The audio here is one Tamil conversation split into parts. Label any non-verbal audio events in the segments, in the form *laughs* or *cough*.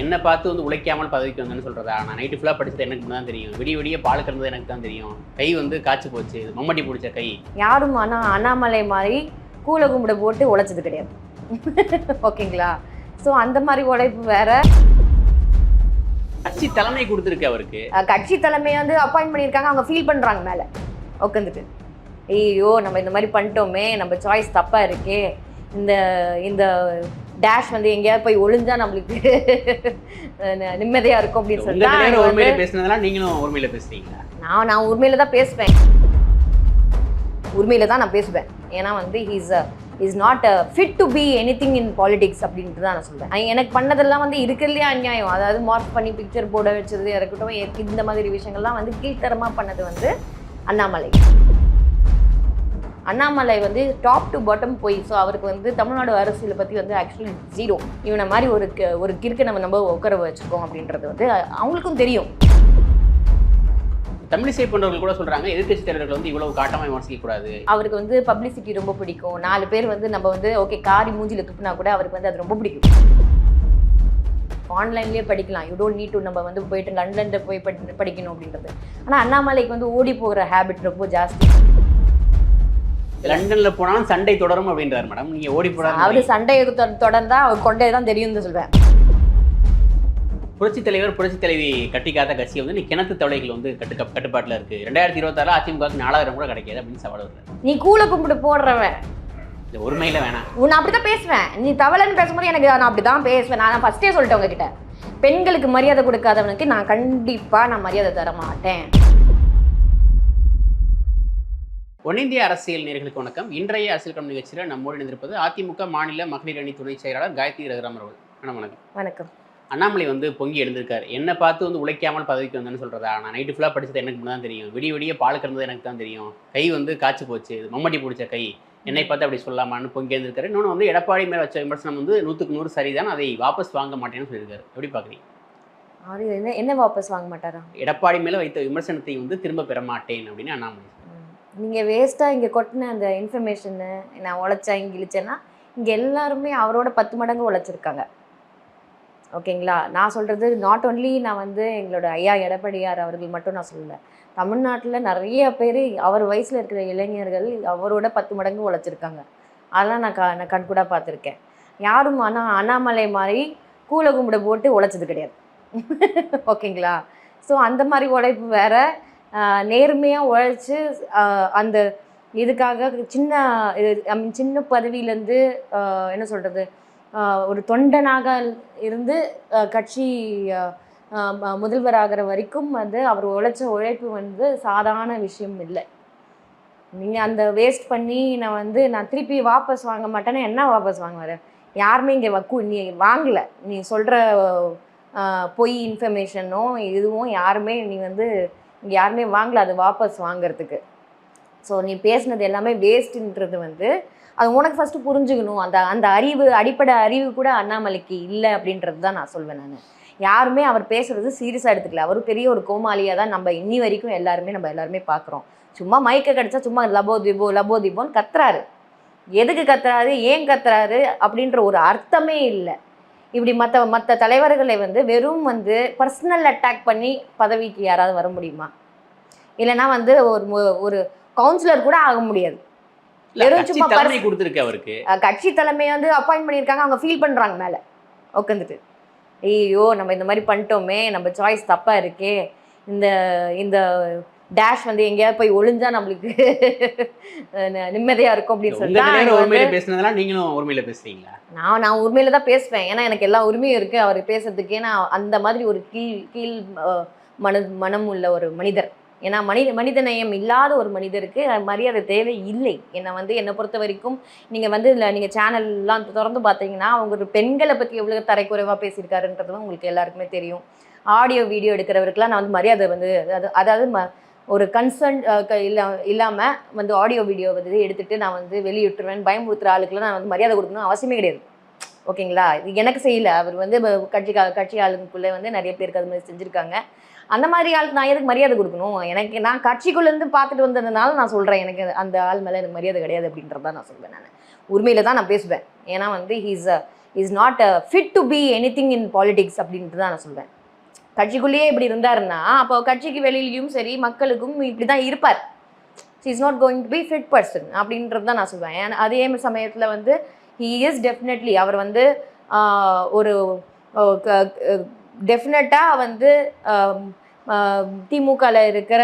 என்னை பார்த்து வந்து உழைக்காமல் பதவிக்கு வந்தேன்னு சொல்றதா? நான் நைட்டு ஃபுல்லாக படிச்சது எனக்கு தான் தெரியும். விடிய விடிய பால் கறந்தது எனக்கு தான் தெரியும். கை வந்து காய்ச்சி போச்சு. மம்மட்டி பிடிச்ச கை. யாரும் ஆனால் அண்ணாமலை மாதிரி கூலை கும்பிட போட்டு உழைச்சது கிடையாது. ஓகேங்களா? ஸோ அந்த மாதிரி உழைப்பு வேற. கட்சி தலைமை கொடுத்துருக்கு அவருக்கு. கட்சி தலைமை வந்து அப்பாயிண்ட் பண்ணியிருக்காங்க. அவங்க ஃபீல் பண்ணுறாங்க மேலே. உட்காந்துட்டு. ஐயோ நம்ம இந்த மாதிரி பண்ணிட்டோமே. நம்ம சாய்ஸ் தப்பாக இருக்கே. இந்த இந்த டேஷ் வந்து எங்கேயாவது போய் ஒளிஞ்சா நம்மளுக்கு நிம்மதியா இருக்கும் அப்படின்னு சொல்லிட்டு உண்மையில பேசுனதெல்லாம் நீங்களும் உண்மையில பேசுறீங்களா? நான் நான் உண்மையில தான் பேசுவேன். உண்மையில தான் நான் பேசுவேன். ஏன்னா வந்து he's is not fit to be anything in politics அப்படின்ட்டு தான் நான் அஹ் எனக்கு பண்ணதெல்லாம் வந்து இருக்கிறதுலே அநியாயம். அதாவது மார்க் பண்ணி பிக்சர் போட வச்சது இருக்கட்டும் இந்த மாதிரி விஷயங்கள்லாம் வந்து கீழ்த்தரமாக பண்ணது வந்து அண்ணாமலை. அண்ணாமலை வந்து டாப் டு பாட்டம் போய் ஸோ அவருக்கு வந்து தமிழ்நாடு அரசியலை பற்றி வந்து ஆக்சுவலி ஜீரோ இவனை மாதிரி ஒரு ஒரு கிறுக்கை நம்ம நம்ம உட்கார வச்சுருக்கோம் அப்படின்றது வந்து அவங்களுக்கும் தெரியும். தமிழிசை போன்றவர்கள் கூட சொல்றாங்க எதிர்க்கட்சி தலைவர்கள் வந்து இவ்வளவு காட்டமா விமர்சிக்க கூடாது. அவருக்கு வந்து பப்ளிசிட்டி ரொம்ப பிடிக்கும். நாலு பேர் வந்து நம்ம வந்து ஓகே காரி மூஞ்சில துப்புனா கூட அவருக்கு வந்து அது ரொம்ப பிடிக்கும். ஆன்லைன்லேயே படிக்கலாம். யூ டோன்ட் நீட் டு நம்ம வந்து போயிட்டு லண்டனில் போய் படி படிக்கணும் அப்படின்றது. ஆனால் அண்ணாமலைக்கு வந்து ஓடி போகிற ஹேபிட் ரொம்ப ஜாஸ்தி. லண்டன்ல போனாலும் சண்டை தொடரும் அப்படின்றாரு மேடம். நீங்க ஓடி அவர் போடாது சண்டையை தொ- தொடர்ந்தா அவர் கொண்டே தான் தெரியும்னு சொல்வேன். புரட்சி தலைவர் புரட்சி தலைவி கட்டிக்காத கட்சி வந்து நீ கிணத்து தவளைகள் வந்து கட்டு கட்டுப்பாட்டுல இருக்கு. ரெண்டாயிரத்தி இருபத்தாறு அதிமுகவுக்கு நாலாயிரம் கூட கிடைக்காது அப்படின்னு சவால் வருது நீ கூலை கும்பிட்டு போடுறவன். இந்த ஒருமையில வேணாம். உன்னை அப்படி தான் பேசுவேன். நீ தவளைன்னு பேசும்போது எனக்கு நான் அப்படி தான் பேசுவேன். நான் ஃபஸ்ட்டே சொல்லிட்டேன் உங்ககிட்ட. பெண்களுக்கு மரியாதை கொடுக்காதவனுக்கு நான் கண்டிப்பாக நான் மரியாதை தர மாட்டேன். ஒன்னிந்திய அரசியல் நேர்களுக்கு வணக்கம். இன்றைய அரசியல் கம் நிகழ்ச்சியில் நம்மோடு இணைந்திருப்பது அதிமுக மாநில மகளிர் அணி துணை செயலாளர் காயத்ரி ரகுராம் அவர்கள். வணக்கம். வணக்கம். அண்ணாமலை வந்து பொங்கி எழுந்திருக்காரு. என்னை பார்த்து வந்து உழைக்காமல் பதவிக்கு வந்தேன்னு சொல்றதா? நான் நைட்டு ஃபுல்லாக படிச்சது எனக்கு மட்டும் தான் தெரியும். விடிய விடிய பால் கறந்தது எனக்கு தான் தெரியும். கை வந்து காய்ச்சி போச்சு. மம்மட்டி பிடிச்ச கை. என்னை பார்த்து அப்படி சொல்லாமான்னு பொங்கி எழுந்திருக்காரு. இன்னொன்று வந்து எடப்பாடி மேல வச்ச விமர்சனம் வந்து நூற்றுக்கு நூறு சரிதான். அதை வாபஸ் வாங்க மாட்டேன்னு சொல்லியிருக்காரு. எப்படி பார்க்குறீங்க? அவர் என்ன என்ன வாபஸ் வாங்க மாட்டாரா? எடப்பாடி மேல வைத்த விமர்சனத்தை வந்து திரும்ப பெற மாட்டேன் அப்படின்னு அண்ணாமலை நீங்கள் வேஸ்ட்டாக இங்கே கொட்டின அந்த இன்ஃபர்மேஷனு நான் உழைச்சேன் இங்கே இழிச்சேன்னா இங்கே எல்லாருமே அவரோட பத்து மடங்கு உழைச்சிருக்காங்க. ஓகேங்களா? நான் சொல்கிறது நாட் ஒன்லி நான் வந்து எங்களோட ஐயா எடப்பாடியார் அவர்கள் மட்டும் நான் சொல்லலை. தமிழ்நாட்டில் நிறைய பேர் அவர் வயசில் இருக்கிற இளைஞர்கள் அவரோட பத்து மடங்கு உழைச்சிருக்காங்க. அதெல்லாம் நான் க நான் கண்கூடாக பார்த்துருக்கேன். யாரும் ஆனால் அண்ணாமலை மாதிரி கூலை கும்பிட போட்டு உழைச்சது கிடையாது. *laughs* ஓகேங்களா? ஸோ அந்த மாதிரி உழைப்பு வேறு நேர்மையாக உழைச்சி அந்த இதுக்காக சின்ன ஐ மீன் சின்ன பதவியிலேருந்து என்ன சொல்கிறது ஒரு தொண்டனாக இருந்து கட்சி முதல்வராகிற வரைக்கும் வந்து அவர் உழைச்ச உழைப்பு வந்து சாதாரண விஷயம் இல்லை. நீங்கள் அந்த வேஸ்ட் பண்ணி நான் வந்து நான் திருப்பி வாபஸ் வாங்க மாட்டேன்னா என்ன வாபஸ் வாங்குவார்? யாருமே இங்கே வக்கு நீ வாங்கலை. நீ சொல்கிற பொய் இன்ஃபர்மேஷனும் இதுவும் யாருமே நீ வந்து இங்கே யாருமே வாங்கல அது வாபஸ் வாங்குறதுக்கு. ஸோ நீ பேசுனது எல்லாமே வேஸ்ட்டுன்றது வந்து அது உனக்கு ஃபஸ்ட்டு புரிஞ்சுக்கணும். அந்த அந்த அறிவு அடிப்படை அறிவு கூட அண்ணாமலைக்கு இல்லை அப்படின்றது தான் நான் சொல்வேன் நான். யாருமே அவர் பேசுறது சீரியஸாக எடுத்துக்கல. அவரும் பெரிய ஒரு கோமாளியாக தான் நம்ம இன்னி வரைக்கும் எல்லாருமே நம்ம எல்லாருமே பார்க்குறோம் சும்மா மைக்கை கிடச்சா சும்மா லபோ தீபோ லபோ தீபோன்னு கத்துறாரு. எதுக்கு கத்துறாரு? ஏன் கத்துறாரு? அப்படின்ற ஒரு அர்த்தமே இல்லை. இப்படி மற்ற மற்ற தலைவர்களை வந்து வெறும் வந்து பர்சனல் அட்டாக் பண்ணி பதவிக்கு யாராவது வர முடியுமா? இல்லைன்னா வந்து ஒரு ஒரு கவுன்சிலர் கூட ஆக முடியாது. வெறும் சும்மா தலைமை கொடுத்துருக்கு அவருக்கு. கட்சி தலைமை வந்து அப்பாயிண்ட் பண்ணியிருக்காங்க அவங்க ஃபீல் பண்ணுறாங்க மேலே. உட்காந்துட்டு ஐயோ நம்ம இந்த மாதிரி பண்ணிட்டோமே நம்ம சாய்ஸ் தப்பாக இருக்கே. இந்த இந்த டேஷ் வந்து எங்கேயாவது போய் ஒளிஞ்சா நம்மளுக்கு நிம்மதியா இருக்கும் அப்படின்னு சொல்லிட்டு பேசுனதெல்லாம் நீங்களும் உண்மையில பேசுறீங்களா? நான் நான் உண்மையில தான் பேசுவேன். ஏன்னா எனக்கு எல்லா உரிமையும் இருக்கு. அவர் பேசுறதுக்கு ஏன்னா அந்த மாதிரி ஒரு கீழ் கீழ் மன மனம் உள்ள ஒரு மனிதர். ஏன்னா மனித மனித நேயம் இல்லாத ஒரு மனிதருக்கு மரியாதை தேவை இல்லை. என்னை வந்து என்னை பொறுத்த வரைக்கும் நீங்கள் வந்து இல்லை நீங்கள் சேனல்லாம் திறந்து பார்த்தீங்கன்னா அவங்க ஒரு பெண்களை பற்றி எவ்வளோ தரைக்குறைவாக பேசியிருக்காருன்றதும் உங்களுக்கு எல்லாருக்குமே தெரியும். ஆடியோ வீடியோ எடுக்கிறவருக்குலாம் நான் வந்து மரியாதை வந்து அது அதாவது ம ஒரு கன்சர்ன் இல்லா இல்லாமல் வந்து ஆடியோ வீடியோ வந்து எடுத்துகிட்டு நான் வந்து வெளியிட்டுருவேன். பயமுறுத்துற ஆளுக்குலாம் நான் வந்து மரியாதை கொடுக்கணும் அவசியமே கிடையாது. ஓகேங்களா? இது எனக்கு செய்யல. அவர் வந்து கட்சி கட்சி ஆளுங்களுக்குள்ளே வந்து நிறைய பேருக்கு அது மாதிரி செஞ்சுருக்காங்க. அந்த மாதிரி ஆளுக்கு நான் எதுக்கு மரியாதை கொடுக்கணும்? எனக்கு நான் கட்சிக்குள்ளேருந்து பார்த்துட்டு வந்ததுனால நான் சொல்கிறேன் எனக்கு அந்த ஆள் மேலே எனக்கு மரியாதை கிடையாது அப்படின்றத நான் சொல்வேன் நான். உரிமையில் தான் நான் பேசுவேன். ஏன்னா வந்து he's is not fit to be anything in politics அப்படின்ட்டு தான் நான் சொல்வேன். கட்சிக்குள்ளேயே இப்படி இருந்தாருன்னா அப்போ கட்சிக்கு வெளியிலையும் சரி மக்களுக்கும் இப்படி தான் இருப்பார் is not going to be fit person அப்படின்றது தான் நான் சொல்வேன். ஏன்னா அதே சமயத்தில் வந்து ஹீ இஸ் டெஃபினெட்லி அவர் வந்து ஒரு டெஃபினட்டாக வந்து திமுகவில் இருக்கிற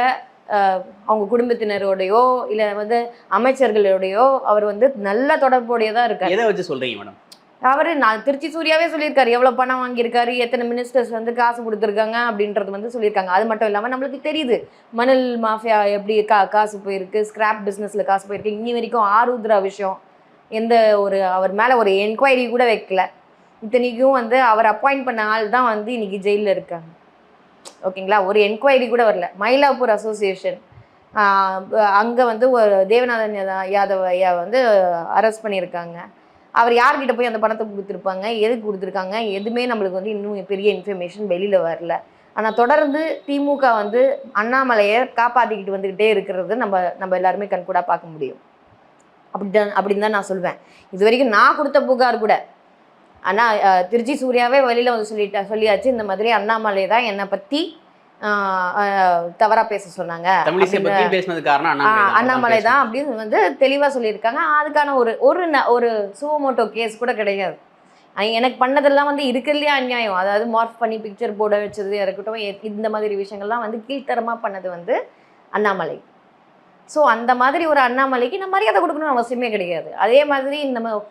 அவங்க குடும்பத்தினரோடையோ இல்லை வந்து அமைச்சர்களோடையோ அவர் வந்து நல்ல தொடர்புடையதாக இருக்கார். எதை வச்சு சொல்கிறீங்க மேடம் அவர் நான் திருச்சி சூர்யாவே சொல்லியிருக்காரு. எவ்வளோ பணம் வாங்கியிருக்காரு எத்தனை மினிஸ்டர்ஸ் வந்து காசு கொடுத்துருக்காங்க அப்படின்றது வந்து சொல்லியிருக்காங்க. அது மட்டும் இல்லாமல் நம்மளுக்கு தெரியுது. மணல் மாஃபியா எப்படி கா காசு போயிருக்கு ஸ்கிராப் பிஸ்னஸில் காசு போயிருக்கு. இன்னி வரைக்கும் ஆருத்ரா விஷயம் எந்த ஒரு அவர் மேலே ஒரு என்கொயரி கூட வைக்கல. இத்தனைக்கும் வந்து அவர் அப்பாயிண்ட் பண்ண ஆள் தான் வந்து இன்னைக்கு ஜெயிலில் இருக்காங்க. ஓகேங்களா? ஒரு என்கொயரி கூட வரல. மயிலாப்பூர் அசோசியேஷன் அங்கே வந்து ஒரு தேவநாதன் யாதவ் ஐயா வந்து அரெஸ்ட் பண்ணியிருக்காங்க. அவர் யார்கிட்ட போய் அந்த பணத்தை கொடுத்துருப்பாங்க? எதுக்கு கொடுத்துருக்காங்க? எதுவுமே நம்மளுக்கு வந்து இன்னும் பெரிய இன்ஃபர்மேஷன் வெளியில் வரல. ஆனால் தொடர்ந்து திமுக வந்து அண்ணாமலையை காப்பாற்றிக்கிட்டு வந்துக்கிட்டே இருக்கிறது நம்ம நம்ம எல்லாருமே கண்கூடாக பார்க்க முடியும். அப்படிதான் அப்படின்னு தான் நான் சொல்வேன். இது வரைக்கும் நான் கொடுத்த புகார் கூட. ஆனால் திருச்சி சூர்யாவே வெளியில் வந்து சொல்லிட்டா சொல்லியாச்சு இந்த மாதிரி அண்ணாமலை தான் என்னை பற்றி தவறாக பேச சொன்னாங்க. அண்ணாமலை தான். அப்படின்னு வந்து தெளிவாக சொல்லியிருக்காங்க. அதுக்கான ஒரு ஒரு ந- ஒரு சுவமோட்டோ கேஸ் கூட கிடையாது. எனக்கு பண்ணதெல்லாம் வந்து இருக்கிறதுலே அநியாயம். அதாவது மார்க் பண்ணி பிக்சர் போட வச்சது இருக்கட்டும் இந்த மாதிரி விஷயங்கள்லாம் வந்து கீழ்த்தரமாக பண்ணது வந்து அண்ணாமலை. ஸோ அந்த மாதிரி ஒரு அண்ணாமலைக்கு நம்ம மரியாதை கொடுக்கணும்னு அவசியமே கிடையாது. அதே மாதிரி நம்ம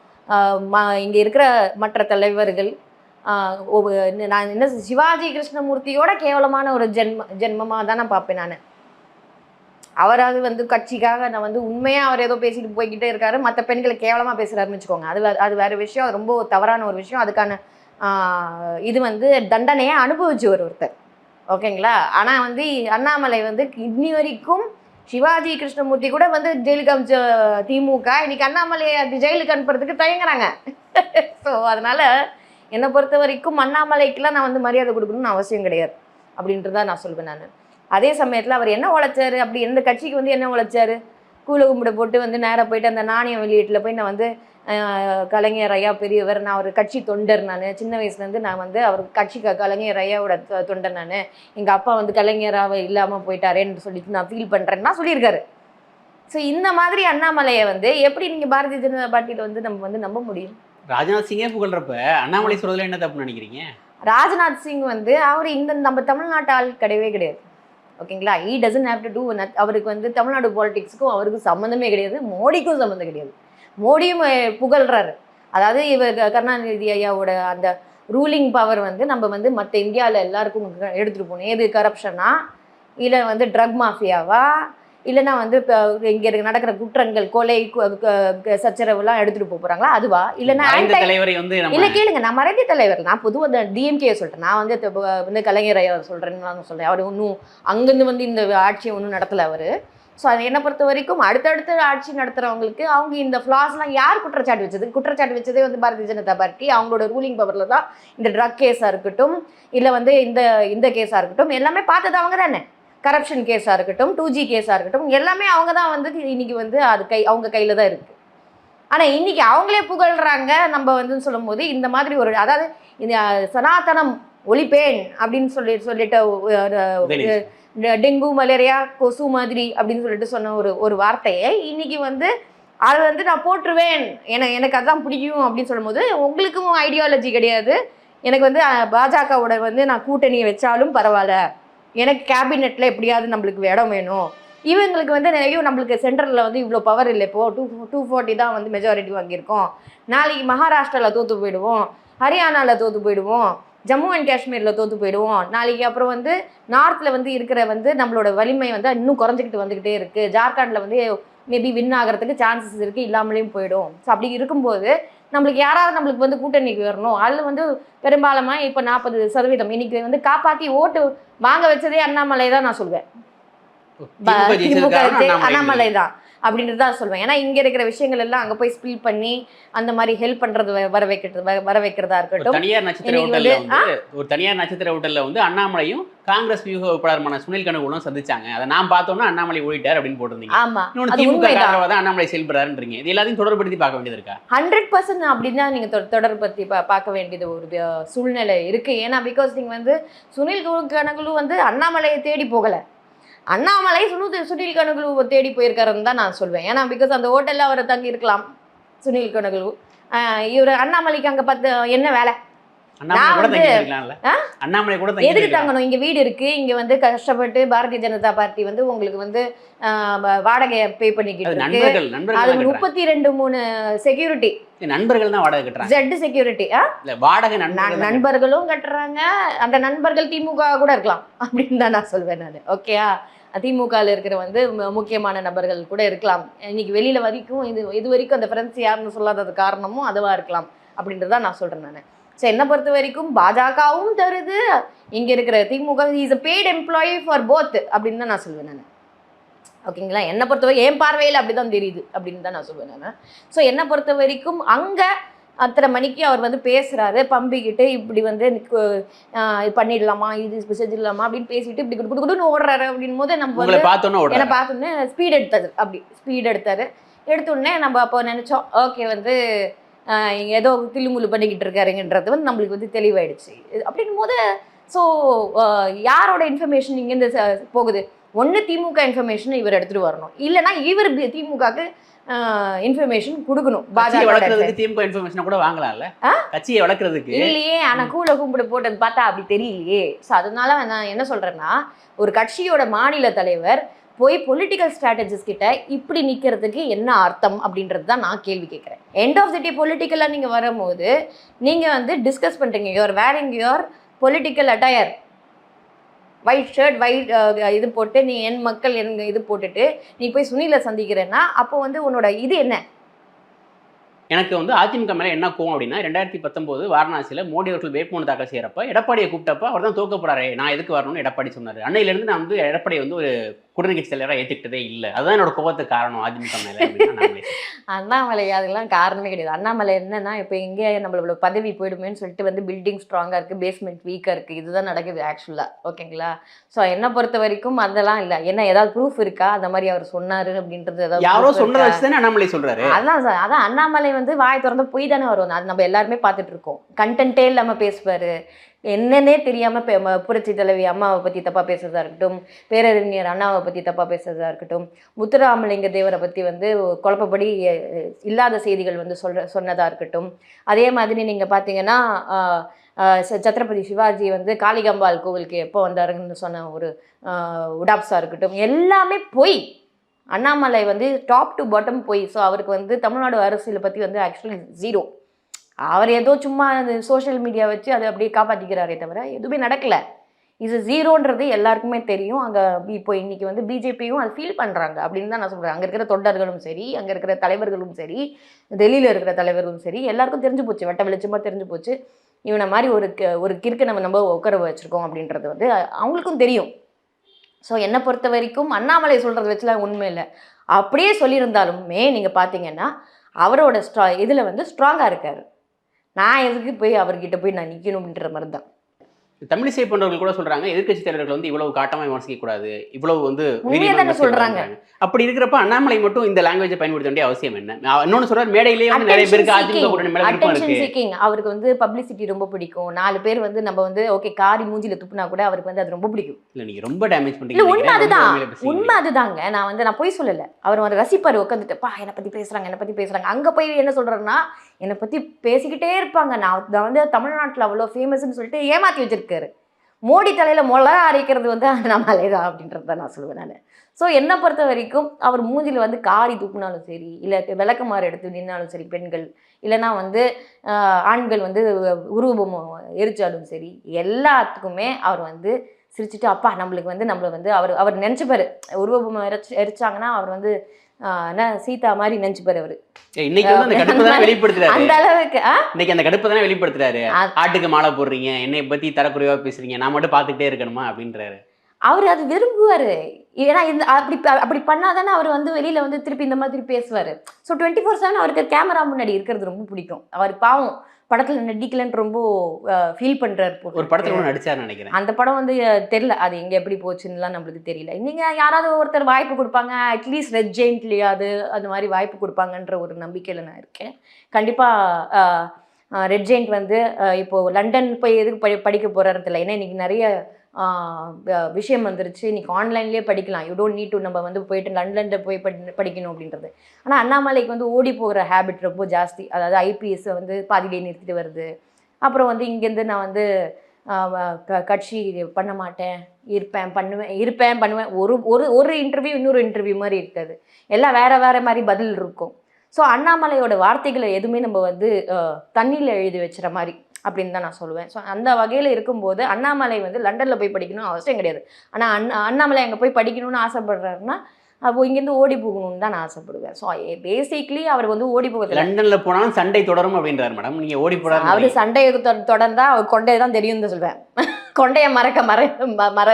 இங்கே இருக்கிற மற்ற தலைவர்கள் நான் என்ன சிவாஜி கிருஷ்ணமூர்த்தியோட கேவலமான ஒரு ஜென்ம ஜென்மமாக தான் நான் பார்ப்பேன் நான். அவராவது வந்து கட்சிக்காக நான் வந்து உண்மையாக அவர் ஏதோ பேசிட்டு போய்கிட்டே இருக்காரு. மற்ற பெண்களை கேவலமாக பேசுகிறாருன்னு வச்சுக்கோங்க. அது அது வேறு விஷயம். ரொம்ப தவறான ஒரு விஷயம். அதுக்கான இது வந்து தண்டனையை ஒரு ஒருத்தர். ஓகேங்களா? ஆனால் வந்து அண்ணாமலை வந்து இன்னி வரைக்கும் சிவாஜி கிருஷ்ணமூர்த்தி கூட வந்து ஜெயிலுக்கு அமிச்ச திமுக. இன்னைக்கு அண்ணாமலையை அது ஜெயிலுக்கு அனுப்புறதுக்கு தயங்குறாங்க. *laughs* ஸோ அதனால என்னை பொறுத்த வரைக்கும் அண்ணாமலைக்கெலாம் நான் வந்து மரியாதை கொடுக்கணும்னு அவசியம் கிடையாது அப்படின்றத நான் சொல்வேன் நான். அதே சமயத்தில் அவர் என்ன உழைச்சாரு? அப்படி எந்த கட்சிக்கு வந்து என்ன உழைச்சாரு? கூல கும்பிட போட்டு வந்து நேராக போயிட்டு அந்த நாணயம் வெளியீட்டில் போய் நான் வந்து கலைஞர் ஐயா பெரியவர் நான் ஒரு கட்சி தொண்டர் நான். சின்ன வயசுலேருந்து நான் வந்து அவர் கட்சி கலைஞர் ஐயாவோட தொ- தொண்டர் நான். எங்கள் அப்பா வந்து கலைஞராக இல்லாமல் போயிட்டாரேன்னு சொல்லிட்டு நான் ஃபீல் பண்ணுறேன்னா சொல்லியிருக்காரு. ஸோ இந்த மாதிரி அண்ணாமலையை வந்து எப்படி நீங்கள் பாரதிய ஜனதா பார்ட்டியில் வந்து நம்ம வந்து நம்ப முடியும்? ராஜ்நாத் சிங்கே புகழ்றப்ப அண்ணாமலை சொல்றதுல என்ன தப்பு நினைக்கிறீங்க? ராஜ்நாத் சிங் வந்து அவர் இந்த நம்ம தமிழ்நாட்டு ஆள் கிடையவே கிடையாது. ஓகேங்களா? He doesn't have to do அவருக்கு வந்து தமிழ்நாடு பாலிடிக்ஸ்க்கும் அவருக்கும் சம்மந்தமே கிடையாது. மோடிக்கும் சம்மந்தம் கிடையாது. மோடியும் புகழ்றாரு. அதாவது இவர் க- கருணாநிதி ஐயாவோட அந்த ரூலிங் பவர் வந்து நம்ம வந்து மற்ற இந்தியாவில் எல்லாருக்கும் எடுத்துகிட்டு போகணும். எது கரப்ஷனா இல்லை வந்து ட்ரக் மாஃபியாவா இல்லைன்னா வந்து இப்போ இங்கே நடக்கிற குற்றங்கள் கொலை சச்சரவுலாம் எடுத்துகிட்டு போக போகிறாங்களா அதுவா? வந்து இல்ல கேளுங்க. நான் மறைந்த தலைவர் நான் பொதுவாக அந்த டிஎம்கே சொல்றேன். நான் வந்து வந்து கலைஞர் ஐயா சொல்றேன்னு நான் சொல்றேன். அவர் இன்னும் அங்கிருந்து வந்து இந்த ஆட்சியை ஒன்றும் நடத்தல அவரு. ஸோ அதை என்னை பொறுத்த வரைக்கும் அடுத்தடுத்த ஆட்சி நடத்துறவங்களுக்கு அவங்க இந்த ஃப்ளாஸ்லாம் யார் குற்றச்சாட்டு வச்சது? குற்றச்சாட்டு வச்சதே வந்து பாரதிய ஜனதா பார்ட்டி. அவங்களோட ரூலிங் பவரில் தான் இந்த ட்ரக் கேஸாக இருக்கட்டும் இல்லை வந்து இந்த இந்த கேஸாக இருக்கட்டும் எல்லாமே பார்த்தது அவங்க தானே. கரப்ஷன் கேஸாக இருக்கட்டும் டூ ஜி கேஸாக இருக்கட்டும் எல்லாமே அவங்க தான் வந்து இன்னைக்கு வந்து அது கை அவங்க கையில் தான் இருக்குது ஆனால் இன்னைக்கு அவங்களே புகழ்றாங்க நம்ம வந்து சொல்லும்போது இந்த மாதிரி ஒரு அதாவது இந்த சனாதனம் ஒளிப்பேன் அப்படின்னு சொல்லி சொல்லிட்டு டெங்கு மலேரியா கொசு மாதிரி அப்படின்னு சொல்லிட்டு சொன்ன ஒரு ஒரு வார்த்தையை இன்னைக்கு வந்து அது வந்து நான் போட்டுருவேன் எனக்கு எனக்கு அதான் பிடிக்கும் அப்படின்னு சொல்லும்போது உங்களுக்கும் ஐடியாலஜி கிடையாது. எனக்கு வந்து பாஜகவோட வந்து நான் கூட்டணியை வச்சாலும் பரவாயில்ல. எனக்கு கேபினெட்டில் எப்படியாவது நம்மளுக்கு இடம் வேணும். இவங்களுக்கு வந்து நிறைய நம்மளுக்கு சென்ட்ரலில் வந்து இவ்வளோ பவர் இல்லை இப்போ. டூ டூ ஃபார்ட்டி தான் வந்து மெஜாரிட்டி வாங்கியிருக்கோம். நாளைக்கு மகாராஷ்டிராவில் தோற்று போயிடுவோம். ஹரியானாவில் தோற்று போயிடுவோம். ஜம்மு அண்ட் காஷ்மீரில் தோற்று போயிடுவோம். நாளைக்கு அப்புறம் வந்து நார்த்தில் வந்து இருக்கிற வந்து நம்மளோட வலிமை வந்து இன்னும் குறைஞ்சிக்கிட்டு வந்துக்கிட்டே இருக்குது ஜார்க்கண்டில் வந்து மேபி வின் ஆகிறதுக்கு சான்சஸ் இருக்குது இல்லாமலேயும் போயிடும். ஸோ அப்படி இருக்கும்போது நம்மளுக்கு யாராவது நம்மளுக்கு வந்து கூட்டணிக்கு வரணும். அதில் வந்து பெரும்பாலுமாக இப்போ நாற்பது சதவீதம். இன்னைக்கு வந்து காப்பாற்றி ஓட்டு வாங்க வச்சதே அண்ணாமலை தான் நான் சொல்வேன். அண்ணாமலை தான். அப்படின்றது தான் சொல்லுவேன் ஏன்னா இங்க இருக்கிற விஷயங்கள் எல்லாம் அங்க போய் ஸ்பில் பண்ணி அந்த மாதிரி ஹெல்ப் பண்றது வ- வர வைக்கிறது வர வைக்கிறதா இருக்கட்டும். தனியார் நட்சத்திர ஹோட்டல்ல வந்து, ஒரு தனியார் நட்சத்திர ஹோட்டல்ல வந்து அண்ணாமலையும் காங்கிரஸ் வியூக வேட்பாளருமான சுனில் கனகுலும் சந்திச்சாங்க. அதை நான் பார்த்தோம்னா அண்ணாமலை ஓடிட்டார் அப்படின்னு போட்டிருந்தீங்க. ஆமா. திமுக தான் அண்ணாமலை செயல்படுறாருன்றீங்க இது எல்லாத்தையும் தொடர்படுத்தி பார்க்க வேண்டியது இருக்கா? ஹண்ட்ரட் பர்சன்ட் அப்படின்னா நீங்க தொ- தொடர் பத்தி பா- பார்க்க வேண்டியது ஒரு சூழ்நிலை இருக்கு. ஏன்னா பிகாஸ் நீங்க வந்து சுனில் கனகுலு வந்து அண்ணாமலையை தேடி போகல. அண்ணாமலை சுனு சுனில் கனகுலு தேடி போயிருக்காருன்னு தான் நான் சொல்வேன். ஏன்னா பிகாஸ் அந்த ஹோட்டல்ல அவர் தங்கி இருக்கலாம் சுனில் கனகுலு. இவர் அண்ணாமலைக்கு அங்க பார்த்து என்ன வேலை? எதுக்கு. தங்கணும்? இங்க வீடு இருக்கு. இங்க வந்து கஷ்டப்பட்டு பாரதிய ஜனதா பார்ட்டி வந்து உங்களுக்கு வந்து வாடகையை பே பண்ணிக்கிட்டு அது இருக்கு. முப்பத்தி ரெண்டு மூணு செக்யூரிட்டி நண்பர்கள் தான் வாடகை கட்டுறாங்க. ஜெட் செக்யூரிட்டி வாடகை நண்பர்களும் கட்டுறாங்க. அந்த நண்பர்கள் திமுக கூட இருக்கலாம் அப்படின்னு தான் நான் சொல்வேன் நான். ஓகேயா திமுகவில் இருக்கிற வந்து முக்கியமான நபர்கள் கூட இருக்கலாம். இன்னைக்கு வெளியில் வரைக்கும் இது இது வரைக்கும் அந்த ஃப்ரெண்ட்ஸ் யாருன்னு சொல்லாதது காரணமும் அதுவாக இருக்கலாம் அப்படின்றத நான் சொல்கிறேன் நான். ஸோ என்னை பொறுத்த வரைக்கும் பாஜகவும் தருது. இங்கே இருக்கிற DMK is a paid employee for both அப்படின்னு தான் நான் சொல்லுவேன் நான். ஓகேங்களா என்னை பொறுத்தவரை என் பார்வையில் அப்படி தான் தெரியுது அப்படின்னு தான் நான் சொல்லுவேன் நான். ஸோ என்னை பொறுத்த வரைக்கும் அங்கே அத்தனை மணிக்கு அவர் வந்து பேசுறாரு பம்பிக்கிட்டு இப்படி வந்து இது பண்ணிடலாமா இது செஞ்சிடலாமா அப்படின்னு பேசிட்டு இப்படி குடு குடு குடுன்னு ஓடுறாரு அப்படின் போது நம்ம வந்து பார்த்தோன்னே என்னை பார்த்தோன்னே ஸ்பீட் எடுத்தாரு அப்படி ஸ்பீட் எடுத்தாரு. எடுத்தோடனே நம்ம அப்போ நினைச்சோம் ஓகே வந்து ஏதோ தில்லுமுல்லு பண்ணிக்கிட்டு இருக்காருங்கன்றது வந்து நம்மளுக்கு வந்து தெளிவாயிடுச்சு. அப்படின்னும் போது ஸோ யாரோட இன்ஃபர்மேஷன் இங்கேருந்து போகுது? ஒன்று திமுக இன்ஃபர்மேஷன் இவர் எடுத்துட்டு வரணும். இல்லைன்னா இவர் திமுகக்கு இன்ஃபர்மேஷன் கொடுக்கணும். பாஜக வளர்க்கறதுக்கு திமுக இன்ஃபர்மேஷன் கூட வாங்கலாம்ல? கட்சியை வளர்க்கறதுக்கு? இல்லையே ஆனா கூல கும்பிடு போட்டது பார்த்தா அப்படி தெரியலையே. ஸோ அதனால நான் என்ன சொல்றேன்னா ஒரு கட்சியோட மாநில தலைவர் போய் பொலிட்டிக்கல் ஸ்ட்ராட்டஜிஸ் கிட்ட இப்படி நிக்கிறதுக்கு என்ன அர்த்தம் அப்படின்றது தான் நான் கேள்வி கேட்குறேன். எண்ட் ஆஃப் த டே பொலிட்டிக்கலாக நீங்க வரும்போது நீங்க வந்து டிஸ்கஸ் பண்றீங்க. Your wearing your political attire white shirt white இது போட்டு நீ என் மக்கள் என் இது போட்டுட்டு நீ போய் சுனிலை சந்திக்கிறேன்னா அப்போ வந்து உன்னோட இது என்ன? எனக்கு வந்து அதிமுக மேலே என்ன கோவம் அப்படின்னா ரெண்டாயிரத்தி பத்தொம்போது வாரணாசியில் மோடி அவர்கள் வேட்புமனு தாக்கல் செய்கிறப்ப எடப்பாடியை கூப்பிட்டப்ப அவர் தான் தோக்க போறாரு நான் எதுக்கு வரணும்னு எடப்பாடி சொன்னார். அன்னையிலேருந்து நான் வந்து எடப்பாடி வந்து ஒரு குடிநீர் கட்சி தலைவராக ஏத்துக்கிட்டதே இல்லை. அதுதான் என்னோட கோவத்துக்கு காரணம். அதிமுக மேல. அண்ணாமலை அதெல்லாம் காரணமே கிடையாது. அண்ணாமலை என்னன்னா இப்போ எங்கே நம்மளோட பதவி போயிடுமேன்னு சொல்லிட்டு வந்து பில்டிங் ஸ்ட்ராங்காக இருக்குது பேஸ்மெண்ட் வீக்காக இருக்குது இதுதான் நடக்குது ஆக்சுவலாக ஓகேங்களா ஸோ என்னை பொறுத்த வரைக்கும் அதெல்லாம் இல்லை. என்ன ஏதாவது ப்ரூஃப் இருக்கா? அந்த மாதிரி அவர் சொன்னாரு அப்படின்றது ஏதாவது யாரோ சொன்னதை? வச்சு தானே அண்ணாமலை சொல்றாரு. அதான் சார் அதான் அண்ணாமலை வந்து வாய் திறந்து போய் தானே வரும் அது நம்ம எல்லாருமே பார்த்துட்டு இருக்கோம். கண்டென்ட்டே இல்லாமல் பேசுவார். என்னன்னே தெரியாமல் ம- புரட்சி தலைவி அம்மாவை பற்றி தப்பாக பேசுறதா இருக்கட்டும் பேரறிஞர் அண்ணாவை பற்றி தப்பாக பேசுறதா இருக்கட்டும் முத்துராமலிங்க தேவரை பற்றி வந்து குழப்பப்படி இல்லாத செய்திகள் வந்து சொல்ற சொன்னதாக இருக்கட்டும். அதே மாதிரி நீங்கள் பார்த்தீங்கன்னா ச- சத்ரபதி சிவாஜி வந்து காளிகம்பாள் கோவிலுக்கு எப்போ வந்தாருன்னு சொன்ன ஒரு உடாப்ஸாக இருக்கட்டும் எல்லாமே பொய். அண்ணாமலை வந்து டாப் டு பாட்டம் போய். ஸோ அவருக்கு வந்து தமிழ்நாடு அரசியலை பற்றி வந்து ஆக்சுவலி ஜீரோ அவர் ஏதோ சும்மா அந்த சோஷியல் மீடியா வச்சு அதை அப்படியே காப்பாற்றிக்கிறாரே தவிர எதுவுமே நடக்கல. இது ஜீரோன்றது எல்லாருக்குமே தெரியும். அங்கே இப்போ இன்றைக்கி வந்து பிஜேபியும் அது ஃபீல் பண்ணுறாங்க அப்படின்னு தான் நான் சொல்கிறேன் அங்கே இருக்கிற தொண்டர்களும் சரி அங்கே இருக்கிற தலைவர்களும் சரி டெல்லியில் இருக்கிற தலைவர்களும் சரி எல்லாருக்கும் தெரிஞ்சு போச்சு. வெட்ட வெளிச்சமாக தெரிஞ்சு போச்சு. இவனை மாதிரி ஒரு க- ஒரு கிறுக்கு நம்ம நம்ம உட்கார வச்சுருக்கோம் அப்படின்றது வந்து அவங்களுக்கும் தெரியும். ஸோ என்னை பொறுத்த வரைக்கும் அண்ணாமலை சொல்கிறத வச்சுலாம் உண்மை இல்லை. அப்படியே சொல்லியிருந்தாலுமே நீங்கள் பார்த்தீங்கன்னா அவரோட ஸ்ட்ரா இதில் வந்து ஸ்ட்ராங்காக இருக்கார். நான் எதுக்கு போய் அவர்கிட்ட போய் நான் நிற்கணும்ன்ற மாதிரி தான் தமிழிசை போன்றவர்கள் கூட சொல்றாங்க எதிர்க்கட்சி தலைவர்கள் வந்து இவ்வளவு காட்டமா விமர்சிக்க கூடாது இவ்வளவு வந்து சொல்றாங்க. அப்படி இருக்கிறப்ப அண்ணாமலை மட்டும் இந்த லாங்குவேஜை பயன்படுத்த வேண்டிய அவசியம் என்ன? இன்னொன்னு சொல்றாரு மேடையிலேயே வந்து நிறைய பேருக்கு அதிமுக அவருக்கு வந்து பப்ளிசிட்டி ரொம்ப பிடிக்கும். நாலு பேர் வந்து நம்ம வந்து ஓகே காரி மூஞ்சில துப்புனா கூட அவருக்கு வந்து அது ரொம்ப பிடிக்கும். இல்ல நீங்க ரொம்ப டேமேஜ் இல்ல உண்மை பண்றீங்க அதுதான். உண்மை அதுதாங்க. நான் வந்து நான் போய் சொல்லல. அவர் வந்து ரசிப்பார் உட்காந்துட்டு பா என்னை பத்தி பேசுறாங்க என்னை பத்தி பேசுறாங்க. அங்க போய் என்ன சொல்றாருன்னா என்னை பற்றி பேசிக்கிட்டே இருப்பாங்க. நான் நான் வந்து தமிழ்நாட்டில் அவ்வளோ ஃபேமஸ்ன்னு சொல்லிட்டு ஏமாற்றி வச்சிருக்காரு. மோடி தலையில் மொள அரைக்கிறது வந்து நம்மளே தான் அப்படின்றத நான் சொல்லுவேன் நான். ஸோ என்னை பொறுத்த வரைக்கும் அவர் மூஞ்சில் வந்து காரி துப்புனாலும் சரி இல்லை விளக்கமாறு எடுத்து நின்னாலும் சரி பெண்கள் இல்லைன்னா வந்து ஆண்கள் வந்து உருவம் எரிச்சாலும் சரி எல்லாத்துக்குமே அவர் வந்து சிரிச்சுட்டு அப்பா நம்மளுக்கு வந்து நம்மளை வந்து அவர் அவர் நினச்சிப்பாரு. உருவபொம்மை எரிச்சு எரிச்சாங்கன்னா அவர் வந்து என்ன சீதா மாதிரி நினச்சிப்பாரு அவர். ஏய், இன்னைக்கு வந்து அந்த கடுப்பு தான் வெளிப்படுத்துறாரு? அந்த அளவுக்கு? இன்னைக்கு அந்த கடுப்பு தானே வெளிப்படுத்துறாரு? ஆட்டுக்கு மாலை போடுறீங்க என்னை பத்தி தரக்குறைவா பேசுறீங்க நான் மட்டும் பாத்துக்கிட்டே இருக்கணுமா அப்படின்றாரு. அவர் அது விரும்புவார். ஏன்னா இந்த அப்படி அப்படி பண்ணாதானே அவர் வந்து வெளியில் வந்து திருப்பி இந்த மாதிரி பேசுவார். ஸோ டுவெண்ட்டி ஃபோர் செவன் அவருக்கு கேமரா முன்னாடி இருக்கிறது ரொம்ப பிடிக்கும். அவர் பாவம். படத்தில் நடிக்கலன்னு ரொம்ப ஃபீல் பண்ணுறாரு ஒரு படத்துல கூட நடிச்சாருன்னு நினைக்கிறேன். அந்த படம் வந்து தெரியல. அது எங்கே எப்படி போச்சுன்னுலாம் நம்மளுக்கு தெரியல. நீங்கள் யாராவது ஒருத்தர் வாய்ப்பு கொடுப்பாங்க அட்லீஸ்ட் ரெட் ஜெயின்ட்லேயாவது அந்த மாதிரி வாய்ப்பு கொடுப்பாங்கன்ற ஒரு நம்பிக்கையில் நான் இருக்கேன். கண்டிப்பாக ரெட் ஜெயின்ட் வந்து இப்போ லண்டன் போய் எதுக்கு படி படிக்க போகிறது இல்லை ஏன்னா இன்னைக்கு நிறைய விஷயம் வந்துருச்சு. இன்றைக்கி ஆன்லைன்லேயே படிக்கலாம். யூ டோன்ட் நீட் டு நம்ம வந்து போயிட்டு லண்டனில் போய் படி படிக்கணும் அப்படின்றது. ஆனால் அண்ணாமலைக்கு வந்து ஓடி போகிற ஹேபிட் ரொம்ப ஜாஸ்தி. அதாவது ஐபிஎஸ் வந்து பாதிலேயே நிறுத்திட்டு வருது. அப்புறம் வந்து இங்கேருந்து நான் வந்து க- கட்சி பண்ண மாட்டேன். இருப்பேன் பண்ணுவேன் இருப்பேன் பண்ணுவேன். ஒரு ஒரு ஒரு இன்டர்வியூ இன்னொரு இன்டர்வியூ மாதிரி இருக்காது. எல்லாம் வேறு வேறு மாதிரி பதில் இருக்கும். ஸோ அண்ணாமலையோட வார்த்தைகளை எதுவுமே நம்ம வந்து தண்ணியில் எழுதி வச்சுற மாதிரி அப்படின்னு தான் நான் சொல்லுவேன். ஸோ அந்த வகையில் இருக்கும்போது அண்ணாமலை வந்து லண்டனில் போய் படிக்கணும் அவசியம் கிடையாது. ஆனால் அண்ணா அண்ணாமலை அங்கே போய் படிக்கணும்னு ஆசைப்படுறாருன்னா அப்போ இங்கேருந்து ஓடி போகணும்னு தான் நான் ஆசைப்படுவேன். ஸோ பேசிக்லி அவர் வந்து ஓடி போகிறது லண்டன்ல போனாலும் சண்டை தொடரும் அப்படின்றாரு மேடம் நீங்க ஓடி அவரு போடாது சண்டையை தொ- தொடர்ந்தா அவர் கொண்டை தான் தெரியும் தான் சொல்வேன். கொண்டையை மறைக்க மறை மற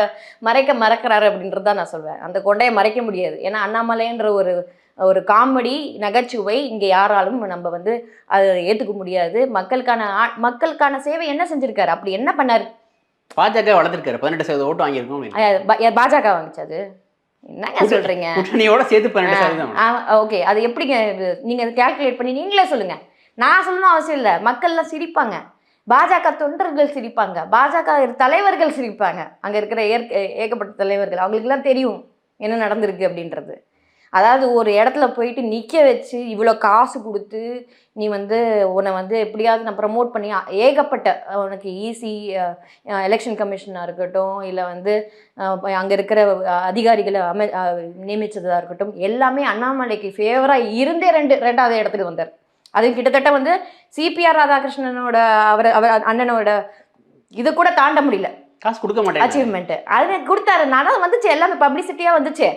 மறைக்க மறக்கிறாரு அப்படின்றது தான் நான் சொல்வேன். அந்த கொண்டையை மறைக்க முடியாது. ஏன்னா அண்ணாமலைன்ற ஒரு ஒரு காமெடி நகைச்சுவை இங்கே யாராலும் நம்ம வந்து அதை ஏற்றுக்க முடியாது. மக்களுக்கான ஆ- மக்களுக்கான சேவை என்ன செஞ்சிருக்காரு? அப்படி என்ன பண்ணாரு? பாஜக வளர்த்திருக்காரு. பதினெட்டு சதவீதம் ஓட்டு வாங்கியிருக்கோம் பாஜக வந்துச்சு அது என்னங்க சொல்றீங்க? கூட்டணியோட சேர்த்து பன்னெண்டு சதவீதம் ஓகே. அது எப்படிங்க இது? நீங்க கால்குலேட் பண்ணி நீங்களே சொல்லுங்க. நான் சொல்லணும் அவசியம் இல்லை. மக்கள்லாம் சிரிப்பாங்க. பாஜக தொண்டர்கள் சிரிப்பாங்க. பாஜக தலைவர்கள் சிரிப்பாங்க. அங்க இருக்கிற ஏற்க ஏகப்பட்ட தலைவர்கள். அவங்களுக்குலாம் தெரியும் என்ன நடந்திருக்கு அப்படின்றது. அதாவது ஒரு இடத்துல போயிட்டு நிற்க வச்சு இவ்வளோ காசு கொடுத்து நீ வந்து உன்னை வந்து எப்படியாவது நான் ப்ரமோட் பண்ணி ஏகப்பட்ட உனக்கு ஈஸி எலெக்ஷன் கமிஷனாக இருக்கட்டும் இல்லை வந்து அங்கே இருக்கிற அதிகாரிகளை அமை நியமிச்சதா இருக்கட்டும் எல்லாமே அண்ணாமலைக்கு ஃபேவராக இருந்தே ரெண்டு ரெண்டாவது இடத்துக்கு வந்தார். அது கிட்டத்தட்ட வந்து சிபிஆர் ராதாகிருஷ்ணனோட அவர் அவர் அண்ணனோட இது கூட தாண்ட முடியல. காசு கொடுக்க மாட்டேன் அச்சீவ்மெண்ட் அது கொடுத்தாரு. நான் வந்துச்சு எல்லாமே பப்ளிசிட்டியாக வந்துச்சு.